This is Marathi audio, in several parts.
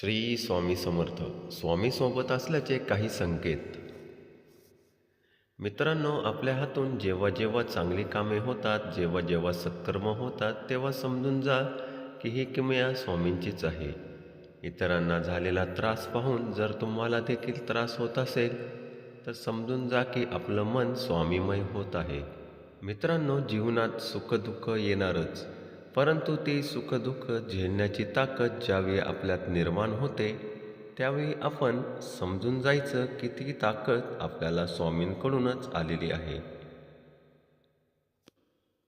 श्री स्वामी समर्थ. स्वामीसोबत असल्याचे काही संकेत. मित्रांनो आपल्या हातून जेव्हा जेव्हा चांगली कामे होतात जेव्हा जेव्हा सत्कर्म होतात तेव्हा समजून जा की ही किमया स्वामींचीच आहे. इतरांना झालेला त्रास पाहून जर तुम्हाला देखील त्रास होत असेल तर समजून जा की आपलं मन स्वामीमय होत आहे. मित्रांनो जीवनात सुखदुःख येणारच. परंतु ती सुखदुःख झेलण्याची ताकद ज्यावेळी आपल्यात निर्माण होते त्यावेळी आपण समजून जायचं की ती ताकद आपल्याला स्वामींकडूनच आलेली आहे.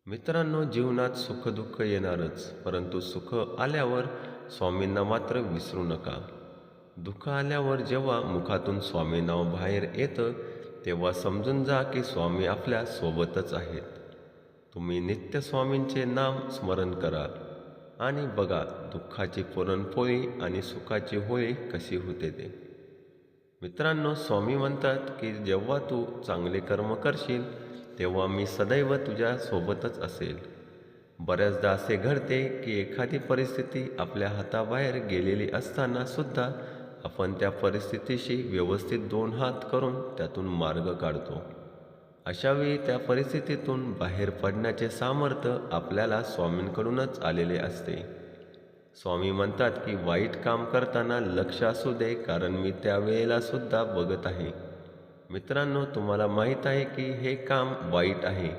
मित्रांनो जीवनात सुखदुःख येणारच परंतु सुख आल्यावर स्वामींना मात्र विसरू नका. दुःख आल्यावर जेव्हा मुखातून स्वामी नाव बाहेर येतं तेव्हा समजून जा की स्वामी आपल्या सोबतच आहेत. तुम्ही नित्य स्वामींचे नाम स्मरण करा आणि बघा दुःखाची पुरणपोळी आणि सुखाची होळी कशी होते ते. मित्रांनो स्वामी म्हणतात की जेव्हा तू चांगले कर्म करशील तेव्हा मी सदैव तुझ्या सोबतच असेल. बऱ्याचदा असे घडते की एखादी परिस्थिती आपल्या हाताबाहेर गेलेली असताना सुद्धा आपण त्या परिस्थितीशी व्यवस्थित दोन हात करून त्यातून मार्ग काढतो. अशावेळी त्या परिस्थितीतून बाहेर पडण्याचे सामर्थ्य आपल्याला स्वामींकडूनच आलेले असते. स्वामी म्हणतात की वाईट काम करताना लक्ष असू दे कारण मी त्यावेळेला सुद्धा बघत आहे. मित्रांनो तुम्हाला माहीत आहे की हे काम वाईट आहे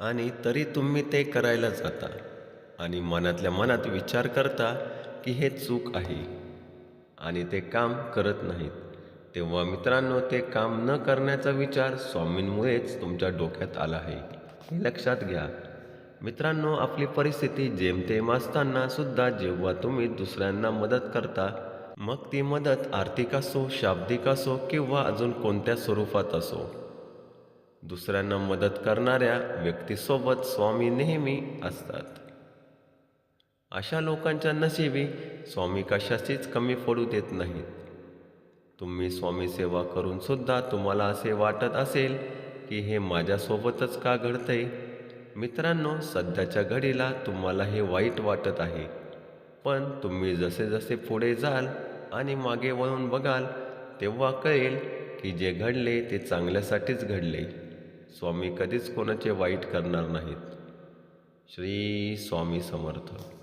आणि तरी तुम्ही ते करायला जाता आणि मनातल्या मनात विचार करता की हे चूक आहे आणि ते काम करत नाहीत. तेव्हा मित्रांनो ते काम न करण्याचा विचार स्वामींमुळेच तुमच्या डोक्यात आला आहे. हे लक्षात घ्या. मित्रांनो आपली परिस्थिती जेमतेम असताना सुद्धा जेव्हा तुम्ही दुसऱ्यांना मदत करता मग ती मदत आर्थिक असो शाब्दिक असो किंवा अजून कोणत्या स्वरूपात असो. दुसऱ्यांना मदत करणाऱ्या व्यक्तीसोबत स्वामी नेहमी असतात. अशा लोकांच्या नशिबी स्वामी कशाचीच कमी पडू देत नाहीत. तुम्ही स्वामी सेवा करून सुद्धा तुम्हाला असे वाटत असेल की हे माझ्यासोबतच का घडतंय? मित्रांनो सध्याच्या घडीला तुम्हाला हे वाईट वाटत आहे. पण तुम्ही जसे जसे पुढे जाल आणि मागे वळून बघाल तेव्हा कळेल की जे घडले ते चांगल्यासाठीच घडले. स्वामी कधीच कोणाचे वाईट करणार नाहीत. श्री स्वामी समर्थ.